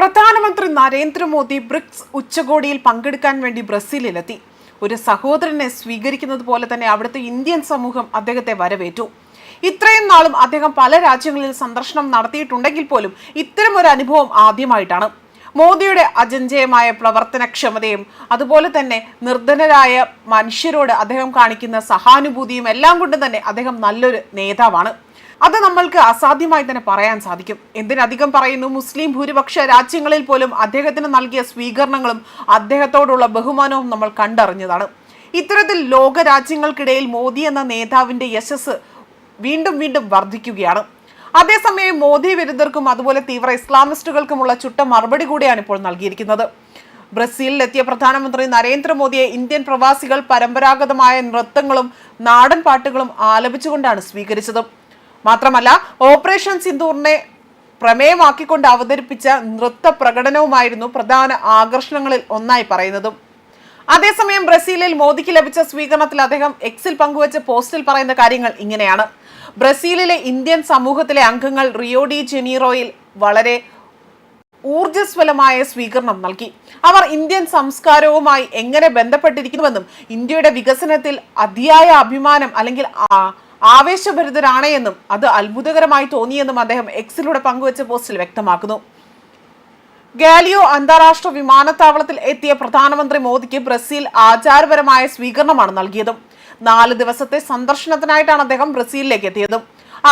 പ്രധാനമന്ത്രി നരേന്ദ്രമോദി ബ്രിക്സ് ഉച്ചകോടിയിൽ പങ്കെടുക്കാൻ വേണ്ടി ബ്രസീലിലെത്തി. ഒരു സഹോദരനെ സ്വീകരിക്കുന്നത് പോലെ തന്നെ അവിടുത്തെ ഇന്ത്യൻ സമൂഹം അദ്ദേഹത്തെ വരവേറ്റു. ഇത്രയും നാളും അദ്ദേഹം പല രാജ്യങ്ങളിൽ സന്ദർശനം നടത്തിയിട്ടുണ്ടെങ്കിൽ പോലും ഇത്തരം ഒരു അനുഭവം ആദ്യമായിട്ടാണ്. മോദിയുടെ അജഞ്ചയമായ പ്രവർത്തനക്ഷമതയും അതുപോലെ തന്നെ നിർധനരായ മനുഷ്യരോട് അദ്ദേഹം കാണിക്കുന്ന സഹാനുഭൂതിയും എല്ലാം കൊണ്ട് തന്നെ അദ്ദേഹം നല്ലൊരു നേതാവാണ്. അത് നമ്മൾക്ക് അസാധ്യമായി തന്നെ പറയാൻ സാധിക്കും. എന്തിനധികം പറയുന്നു? മുസ്ലിം ഭൂരിപക്ഷ രാജ്യങ്ങളിൽ പോലും അദ്ദേഹത്തിന് നൽകിയ സ്വീകരണങ്ങളും അദ്ദേഹത്തോടുള്ള ബഹുമാനവും നമ്മൾ കണ്ടറിഞ്ഞതാണ്. ഇത്തരത്തിൽ ലോക രാജ്യങ്ങൾക്കിടയിൽ മോദി എന്ന നേതാവിന്റെ യശസ് വീണ്ടും വീണ്ടും വർദ്ധിക്കുകയാണ്. അതേസമയം മോദി വിരുദ്ധർക്കും അതുപോലെ തീവ്ര ഇസ്ലാമിസ്റ്റുകൾക്കുമുള്ള ചുട്ട മറുപടി കൂടിയാണ് ഇപ്പോൾ നൽകിയിരിക്കുന്നത്. ബ്രസീലിലെത്തിയ പ്രധാനമന്ത്രി നരേന്ദ്രമോദിയെ ഇന്ത്യൻ പ്രവാസികൾ പരമ്പരാഗതമായ നൃത്തങ്ങളും നാടൻ പാട്ടുകളും ആലപിച്ചുകൊണ്ടാണ് സ്വീകരിച്ചത്. മാത്രമല്ല ഓപ്പറേഷൻ സിന്ദൂറിനെ പ്രമേയമാക്കിക്കൊണ്ട് അവതരിപ്പിച്ച നൃത്ത പ്രകടനവുമായിരുന്നു പ്രധാന ആകർഷണങ്ങളിൽ ഒന്നായി പറയുന്നതും. അതേസമയം ബ്രസീലിൽ മോദിക്ക് ലഭിച്ച സ്വീകരണത്തിൽ അദ്ദേഹം എക്സിൽ പങ്കുവച്ച പോസ്റ്റിൽ പറയുന്ന കാര്യങ്ങൾ ഇങ്ങനെയാണ്. ബ്രസീലിലെ ഇന്ത്യൻ സമൂഹത്തിലെ അംഗങ്ങൾ റിയോ ഡി ജെനീറോയിൽ വളരെ ഊർജസ്വലമായ സ്വീകരണം നൽകി. അവർ ഇന്ത്യൻ സംസ്കാരവുമായി എങ്ങനെ ബന്ധപ്പെട്ടിരിക്കുന്നുവെന്നും ഇന്ത്യയുടെ വികസനത്തിൽ അതിയായ അഭിമാനം അല്ലെങ്കിൽ ആവേശഭരിതരാണ് എന്നും അത് അത്ഭുതകരമായി തോന്നിയെന്നും അദ്ദേഹം എക്സിലൂടെ പങ്കുവച്ച പോസ്റ്റിൽ വ്യക്തമാക്കുന്നു. ഗാലിയോ അന്താരാഷ്ട്ര വിമാനത്താവളത്തിൽ എത്തിയ പ്രധാനമന്ത്രി മോദിക്ക് ബ്രസീൽ ആചാരപരമായ സ്വീകരണമാണ് നൽകിയതും. നാല് ദിവസത്തെ സന്ദർശനത്തിനായിട്ടാണ് അദ്ദേഹം ബ്രസീലിലേക്ക് എത്തിയതും.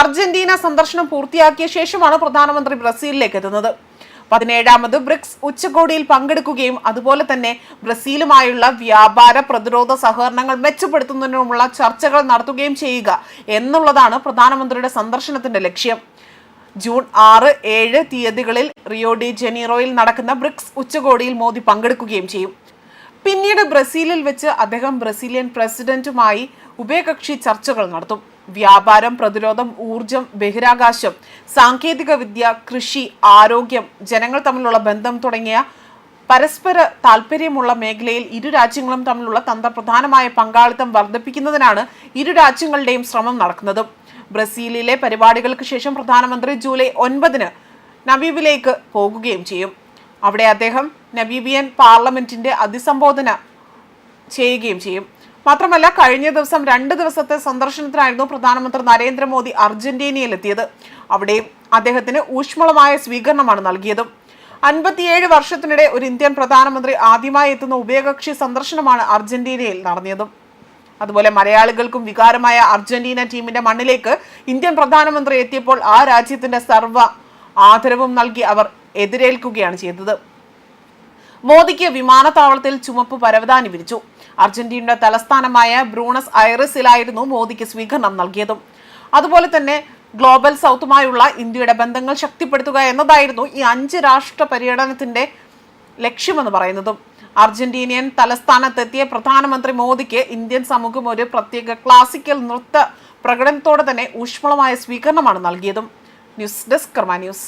അർജന്റീന സന്ദർശനം പൂർത്തിയാക്കിയ ശേഷമാണ് പ്രധാനമന്ത്രി ബ്രസീലിലേക്ക് എത്തുന്നത്. പതിനേഴാമത് ബ്രിക്സ് ഉച്ചകോടിയിൽ പങ്കെടുക്കുകയും അതുപോലെ തന്നെ ബ്രസീലുമായുള്ള വ്യാപാര പ്രതിരോധ സഹകരണങ്ങൾ മെച്ചപ്പെടുത്തുന്നതിനുമുള്ള ചർച്ചകൾ നടത്തുകയും ചെയ്യുക എന്നുള്ളതാണ് പ്രധാനമന്ത്രിയുടെ സന്ദർശനത്തിന്റെ ലക്ഷ്യം. ജൂൺ ആറ് ഏഴ് തീയതികളിൽ റിയോ ഡി ജനീറോയിൽ നടക്കുന്ന ബ്രിക്സ് ഉച്ചകോടിയിൽ മോദി പങ്കെടുക്കുകയും ചെയ്യും. പിന്നീട് ബ്രസീലിൽ വെച്ച് അദ്ദേഹം ബ്രസീലിയൻ പ്രസിഡന്റുമായി ഉഭയകക്ഷി ചർച്ചകൾ നടത്തും. വ്യാപാരം പ്രതിരോധം ഊർജം ബഹിരാകാശം സാങ്കേതിക വിദ്യ കൃഷി ആരോഗ്യം ജനങ്ങൾ തമ്മിലുള്ള ബന്ധം തുടങ്ങിയ പരസ്പര താല്പര്യമുള്ള മേഖലയിൽ ഇരു രാജ്യങ്ങളും തമ്മിലുള്ള തന്ത്രപ്രധാനമായ പങ്കാളിത്തം വർദ്ധിപ്പിക്കുന്നതിനാണ് ഇരു രാജ്യങ്ങളുടെയും ശ്രമം നടക്കുന്നത്. ബ്രസീലിലെ പരിപാടികൾക്ക് ശേഷം പ്രധാനമന്ത്രി ജൂലൈ ഒൻപതിന് നവീബിലേക്ക് പോകുകയും ചെയ്യും. അവിടെ അദ്ദേഹം നബീബിയൻ പാർലമെന്റിന്റെ അഭിസംബോധന ചെയ്യുകയും ചെയ്യും. മാത്രമല്ല കഴിഞ്ഞ ദിവസം രണ്ട് ദിവസത്തെ സന്ദർശനത്തിനായിരുന്നു പ്രധാനമന്ത്രി നരേന്ദ്രമോദി അർജന്റീനയിലെത്തിയത്. അവിടെയും അദ്ദേഹത്തിന് ഊഷ്മളമായ സ്വീകരണമാണ് നൽകിയതും. അൻപത്തിയേഴ് വർഷത്തിനിടെ ഒരു ഇന്ത്യൻ പ്രധാനമന്ത്രി ആദ്യമായി എത്തുന്ന ഉഭയകക്ഷി സന്ദർശനമാണ് അർജന്റീനയിൽ നടന്നതും അതുപോലെ മലയാളികൾക്കും വികാരമായ അർജന്റീന ടീമിന്റെ മണ്ണിലേക്ക് ഇന്ത്യൻ പ്രധാനമന്ത്രി എത്തിയപ്പോൾ ആ രാജ്യത്തിന്റെ സർവ ആദരവും നൽകി അവർ എതിരേൽക്കുകയാണ് ചെയ്തത്. മോദിക്ക് വിമാനത്താവളത്തിൽ ചുമപ്പ് പരവതാനി വിരിച്ചു. അർജന്റീനയുടെ തലസ്ഥാനമായ ബ്രൂണസ് ഐറിസിലായിരുന്നു മോദിക്ക് സ്വീകരണം നൽകിയതും. അതുപോലെ തന്നെ ഗ്ലോബൽ സൗത്തുമായുള്ള ഇന്ത്യയുടെ ബന്ധങ്ങൾ ശക്തിപ്പെടുത്തുക എന്നതായിരുന്നു ഈ അഞ്ച് രാഷ്ട്ര പര്യടനത്തിന്റെ ലക്ഷ്യമെന്ന് പറയുന്നതും. അർജന്റീനിയൻ തലസ്ഥാനത്തെത്തിയ പ്രധാനമന്ത്രി മോദിക്ക് ഇന്ത്യൻ സമൂഹം ഒരു പ്രത്യേക ക്ലാസിക്കൽ നൃത്ത പ്രകടനത്തോടെ തന്നെ ഊഷ്മളമായ സ്വീകരണമാണ് നൽകിയതും. News desk Karma news.